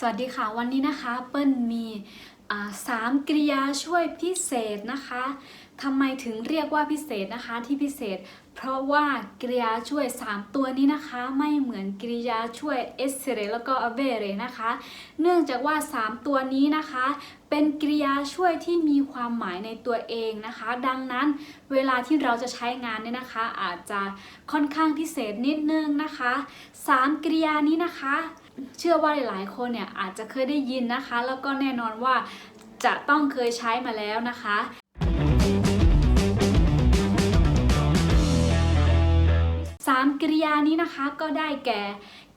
สวัสดีค่ะ วันนี้นะคะเปิ้ลมีสามกริยาช่วยพิเศษนะคะทำไมถึงเรียกว่าพิเศษนะคะที่พิเศษ เพราะว่ากริยาช่วย 3 ตัวนี้นะคะ ไม่เหมือนกริยาช่วย essere แล้วก็ avere นะคะ เนื่องจากว่า 3 ตัวนี้นะคะ เป็นกริยาช่วยที่มีความหมายในตัวเองนะคะ ดังนั้นเวลาที่เราจะใช้งานเนี่ยนะคะ อาจจะค่อนข้างพิเศษนิดนึงนะคะสามกริยานี้นะคะ เชื่อว่าหลายๆคนเนี่ยอาจจะเคยได้ยินนะคะ แล้วก็แน่นอนว่าจะต้องเคยใช้มาแล้วนะคะสามกริยานี้นะคะก็ได้แก่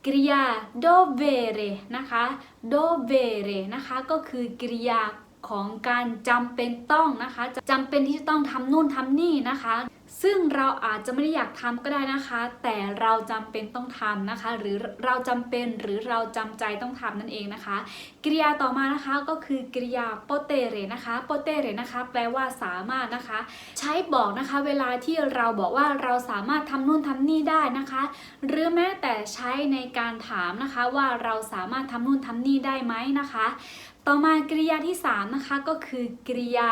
กริยา dovere นะคะ dovere นะคะก็คือกริยาของการจำเป็นต้องนะคะจำเป็นที่จะต้องทำนู่นทำนี่นะคะ ซึ่งเราอาจจะไม่ได้อยากทำก็ได้นะคะ แต่เราจำเป็นต้องทำนะคะ หรือเราจำเป็นหรือเราจำใจต้องทำนั่นเองนะคะ กริยาต่อมานะคะก็คือกริยา potere นะคะ potere นะคะ แปลว่าสามารถนะคะ ใช้บอกนะคะ เวลาที่เราบอกว่าเราสามารถทำนู่นทำนี่ได้นะคะ หรือแม้แต่ใช้ในการถามนะคะว่าเราสามารถทำนู่นทำนี่ได้ไหมนะคะ ต่อมากริยาที่ 3 นะคะก็คือกริยา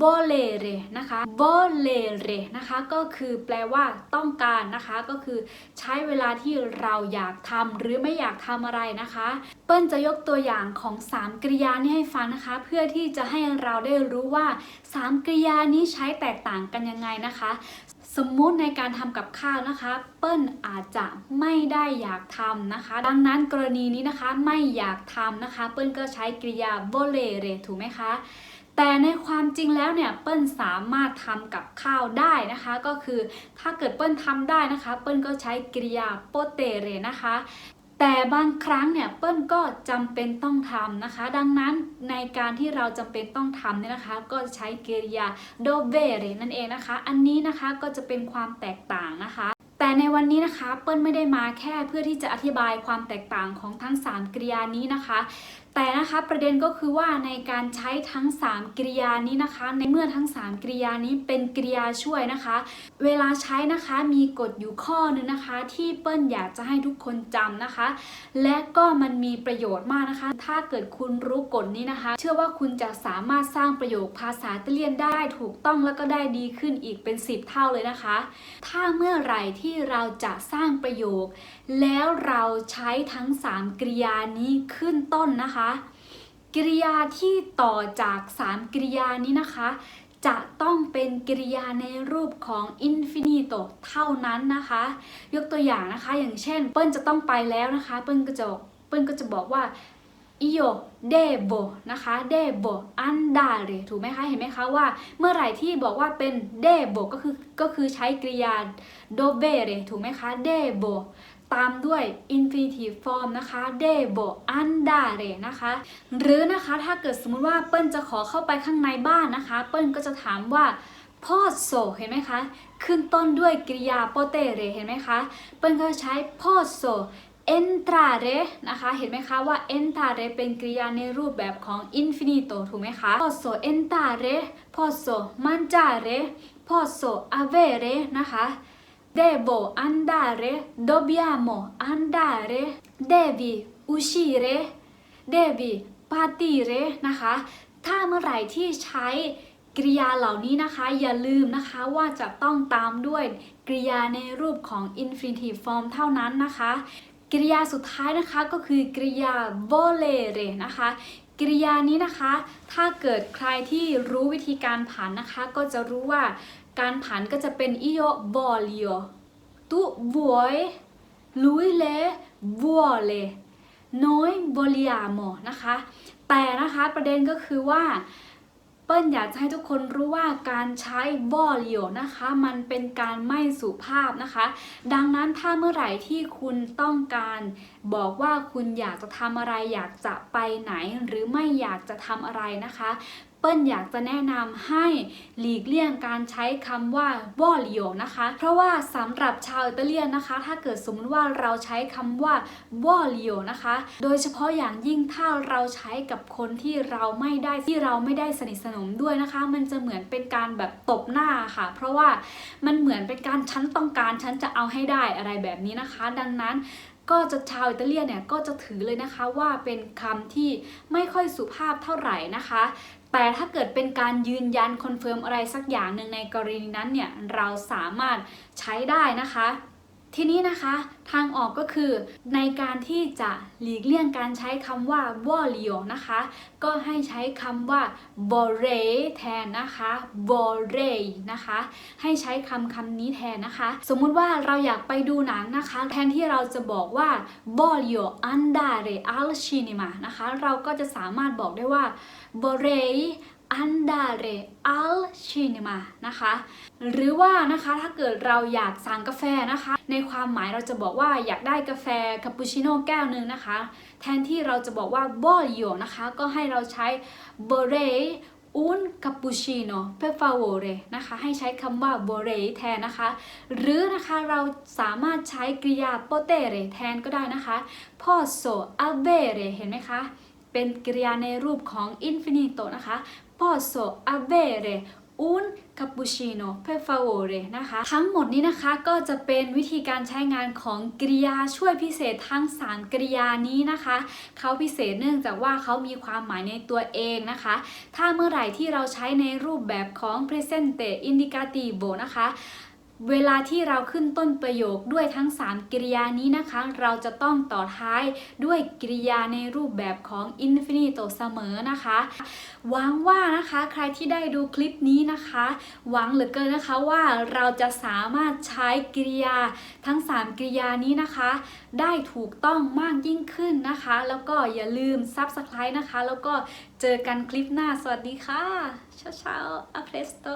volere นะคะ volere นะคะก็คือแปลว่าต้องการนะคะก็คือใช้เวลาที่เราอยากทำหรือไม่อยากทำอะไรนะคะ เปิ้ลจะยกตัวอย่างของ 3กริยานี้ให้ฟังนะคะ เพื่อที่จะให้เราได้รู้ว่า 3กริยานี้ใช้แตกต่างกันยังไงนะคะ สมมุติในการทำกับข้าวนะคะ เปิ้ลอาจจะไม่ได้อยากทำนะคะ ดังนั้นกรณีนี้นะคะไม่อยากทำนะคะ เปิ้ลก็ใช้กริยา volere ถูกไหมคะ แต่ในความจริงแล้วเนี่ยเปิ้ลสามารถทำกับข้าวได้นะคะ ก็คือถ้าเกิดเปิ้ลทำได้นะคะ เปิ้ลก็ใช้กริยา potere นะคะ แต่บางครั้งเนี่ยเปิ้ลก็จำเป็นต้องทำนะคะ ดังนั้นในการที่เราจำเป็นต้องทำเนี่ยนะคะ ก็ใช้กริยา dovere นั่นเองนะคะ อันนี้นะคะก็จะเป็นความแตกต่างนะคะแต่ในวันนี้นะคะเปิ้ลไม่ได้มาแค่เพื่อที่จะอธิบายความแตกต่างของทั้ง 3กริยานี้นะคะ แต่นะคะประเด็นก็คือว่าในการใช้ทั้ง 3 กริยานี้นะคะ ในเมื่อทั้ง 3 กริยานี้เป็นกริยาช่วยนะคะ เวลาใช้นะคะมีกฎอยู่ข้อนึงนะคะ ที่เปิ้ลอยากจะให้ทุกคนจำนะคะ และก็มันมีประโยชน์มากนะคะ ถ้าเกิดคุณรู้กฎนี้นะคะ เชื่อว่าคุณจะสามารถสร้างประโยคภาษาอิตาเลียนได้ถูกต้องแล้วก็ได้ดีขึ้นอีกเป็น 10 เท่าเลยนะคะ ถ้าเมื่อไหร่ที่เราจะสร้างประโยค แล้วเราใช้ทั้ง 3 กริยานี้ขึ้นต้นนะคะกริยาที่ต่อจาก 3 กริยานี้นะคะ จะต้องเป็นกริยาในรูปของ infinito เท่านั้นนะคะ ยกตัวอย่างนะคะ อย่างเช่น เปิ้ลจะต้องไปแล้วนะคะ เปิ้ลก็จะเปิ้ลก็จะบอกว่า io devo นะคะ devo andare ถูกไหมคะเห็นไหมคะว่าเมื่อไหร่ที่บอกว่าเป็น devo ก็คือก็คือใช้กริยา dovere ถูกไหมคะ devo ตามด้วย infinitive form นะคะ devo andare นะคะ หรือนะคะถ้าเกิดสมมุติว่าเปิ้ลจะขอเข้าไปข้างในบ้านนะคะ เปิ้ลก็จะถามว่า posso เห็นไหมคะ ขึ้นต้นด้วยกริยา potere เห็นไหมคะ เปิ้ลก็ใช้ posso entrare นะคะ เห็นไหมคะว่า entrare เป็นกริยาในรูปแบบของ infinito ถูกไหมคะ posso entrare posso mangiare posso avere นะคะ devo andare dobbiamo andare devi uscire devi partire นะคะ ถ้าเมื่อไหร่ที่ใช้กริยาเหล่านี้นะคะ อย่าลืมนะคะว่าจะต้องตามด้วยกริยาในรูปของ infinitive form เท่านั้นนะคะ กริยาสุดท้ายนะคะก็คือกริยา volere นะคะ กริยานี้นะคะ ถ้าเกิดใครที่รู้วิธีการผันนะคะ ก็จะรู้ว่าการผันก็จะเป็น io voglio tu vuoi lui le vuole noi vogliamo นะคะ แต่นะคะประเด็นก็คือว่า เปิ้ลอยากจะให้ทุกคนรู้ว่าการใช้ voglio นะคะ มันเป็นการไม่สุภาพนะคะ ดังนั้นถ้าเมื่อไหร่ที่คุณต้องการ บอกว่าคุณอยากจะทำอะไร อยากจะไปไหน หรือไม่อยากจะทำอะไรนะคะ เปิ้ลอยากจะแนะนำให้หลีกเลี่ยงการใช้คำว่า voglio นะคะ เพราะว่าสำหรับชาวอิตาเลียนนะคะ ถ้าเกิดสมมติว่าเราใช้คำว่า voglio นะคะ โดยเฉพาะอย่างยิ่งถ้าเราใช้กับคนที่เราไม่ได้ที่เราไม่ได้สนิทสนมด้วยนะคะ มันจะเหมือนเป็นการแบบตบหน้าค่ะ เพราะว่ามันเหมือนเป็นการฉันต้องการฉันจะเอาให้ได้อะไรแบบนี้นะคะ ดังนั้นก็จะชาวอิตาเลียนเนี่ยก็จะถือเลยนะคะว่าเป็นคำที่ไม่ค่อยสุภาพเท่าไหร่นะคะ แต่ถ้าเกิดเป็นการยืนยันคอนเฟิร์มอะไรสักอย่างหนึ่งในกรณีนั้นเนี่ยเราสามารถใช้ได้นะคะ ทีนี้นะคะทางออกก็คือในการที่จะหลีกเลี่ยงการใช้คำว่า v o l i o นะคะ ก็ให้ใช้คำว่า vorrei แทนนะคะ vorrei นะคะ ให้ใช้คำคำนี้แทนนะคะ สมมุติว่าเราอยากไปดูหนังนะคะ แทนที่เราจะบอกว่า voglio andare al cinema นะคะ เราก็จะสามารถบอกได้ว่า vorrei andare al cinema นะคะ หรือว่านะคะถ้าเกิดเราอยากสั่งกาแฟนะคะ ในความหมายเราจะบอกว่าอยากได้กาแฟคาปูชิโน่แก้วหนึ่งนะคะ แทนที่เราจะบอกว่า voglio นะคะ ก็ให้เราใช้ vorre un cappuccino per favore นะคะ ให้ใช้คำว่า vorre แทนนะคะ หรือนะคะเราสามารถใช้กริยา potere แทนก็ได้นะคะ posso avere เห็นไหมคะ เป็นกริยาในรูปของ infinito นะคะ posso avere un cappuccino per favore นะคะ ทั้งหมดนี้นะคะก็จะเป็นวิธีการใช้งานของกริยาช่วยพิเศษทั้ง 3กริยานี้นะคะ เขาพิเศษเนื่องจากว่าเขามีความหมายในตัวเองนะคะ ถ้าเมื่อไหร่ที่เราใช้ในรูปแบบของ presente indicativo นะคะ เวลาที่เราขึ้นต้นประโยคด้วยทั้ง 3 กริยานี้นะคะ เราจะต้องต่อท้ายด้วยกริยาในรูปแบบของ infinito เสมอนะคะหวังว่านะคะใครที่ได้ดูคลิปนี้นะคะ หวังเหลือเกินนะคะว่าเราจะสามารถใช้กริยาทั้ง 3 กริยานี้นะคะ ได้ถูกต้องมากยิ่งขึ้นนะคะ แล้วก็อย่าลืม subscribe นะคะ แล้วก็เจอกันคลิปหน้าสวัสดีค่ะเช้าๆ a presto